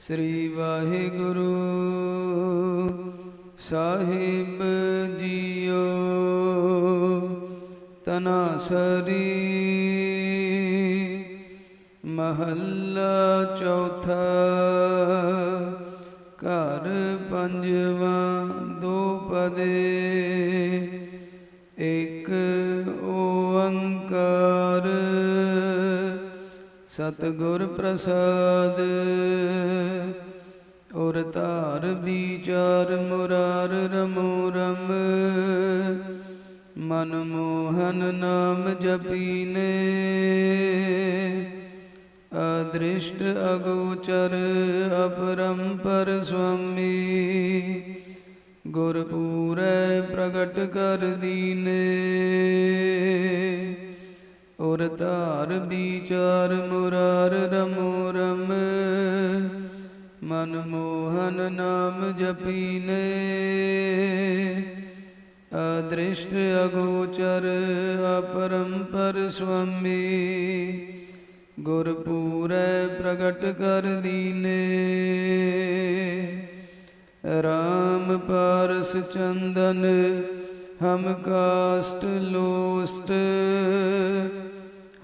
ਸ੍ਰੀ ਵਾਹਿਗੁਰੂ ਸਾਹਿਬ JIO ਤਨਾਸਰੀ ਮਹੱਲਾ ਚੌਥਾ ਘਰ ਪੰਜਵਾਂ ਦੋ ਪਦੇ ਇੱਕ ਸਤਿਗੁਰ ਪ੍ਰਸਾਦ। ਔਰ ਧਾਰ ਵਿਚਾਰ ਮੁਰਾਰ ਰਮੋ ਰਮ। ਮਨ ਮੋਹਨ ਨਾਮ ਜਪੀਨੇ। ਅਦ੍ਰਿਸ਼ਟ ਅਗੋਚਰ ਅਪਰੰਪਰ ਸੁਆਮੀ। ਗੁਰ ਪੂਰੈ ਪ੍ਰਗਟ ਕਰ ਦੀਨੇ। ਔਰ ਧਾਰ ਵਿਚਾਰ ਮੁਰਾਰ ਰਮੋ ਰਮ। ਮਨ ਮੋਹਨ ਨਾਮ ਜਪੀਨੇ। ਅਦ੍ਰਿਸ਼ਟ ਅਗੋਚਰ ਅਪਰੰਪਰ ਸੁਆਮੀ ਗੁਰ ਪੂਰੈ ਪ੍ਰਗਟ ਕਰ ਦੀਨੇ। ਰਾਮ ਪਾਰਸ ਚੰਦਨ ਹਮ ਕਾਸਟ ਲੋਸਟ।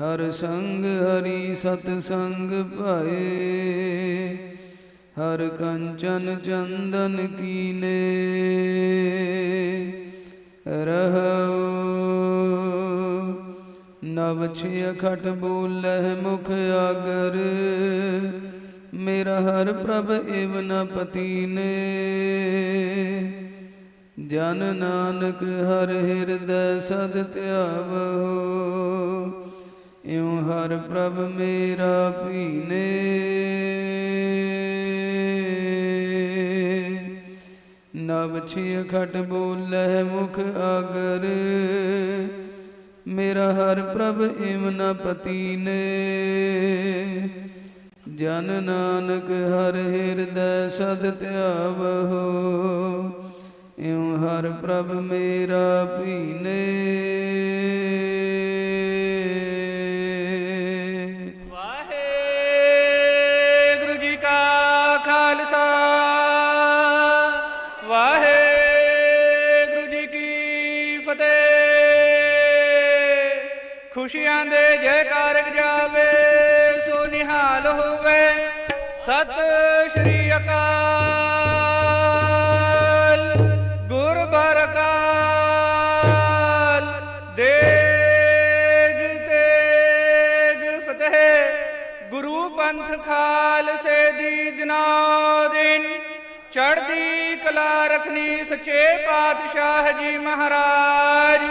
ਹਰ ਸੰਗ ਹਰੀ ਸਤ ਸੰਗ ਭਾਏ। ਹਰ ਕੰਚਨ ਚੰਦਨ ਕੀਨੇ। ਰਹੋ। ਨਵ ਛਿਯ ਖਟ ਬੋਲਹਿ ਮੁਖ ਆਗਰ। ਮੇਰਾ ਹਰ ਪ੍ਰਭ ਇਵਨ ਨ ਪਤੀਨੇ। ਜਨ ਨਾਨਕ ਹਰ ਹਿਰਦੈ ਸਦ ਧਿਆਵੋ ਇਉ ਹਰ ਪ੍ਰਭ ਮੇਰਾ ਪੀਨੇ। ਨਵ ਛਿ ਖਟ ਬੋਲਹਿ ਮੁਖ ਅਗਰ। ਮੇਰਾ ਹਰ ਪ੍ਰਭ ਏਮ ਨ ਪਤੀਨੇ। ਜਨ ਨਾਨਕ ਹਰ ਹਿਰਦੈ ਸਦ ਧਿਆਵੋ ਇਉ ਹਰ ਪ੍ਰਭ ਮੇਰਾ ਪੀਨੇ। ਖੁਸ਼ੀਆਂ ਦੇ ਜੈਕਾਰਕ ਜਾਵੇ, ਸੋ ਨਿਹਾਲ ਹੋਵੇ ਸਤਿ ਸ਼੍ਰੀ ਅਕਾਲ। ਗੁਰ ਬਰਕਾਲ ਦੇਗ ਤੇਗ ਫਤਿਹ। ਗੁਰੂ ਪੰਥ ਖਾਲਸੇ ਦੀ ਦਿਨਾਂ ਦਿਨ, ਚੜ੍ਹਦੀ ਕਲਾ ਰਖਨੀ ਸੱਚੇ ਪਾਤਸ਼ਾਹ ਜੀ ਮਹਾਰਾਜ।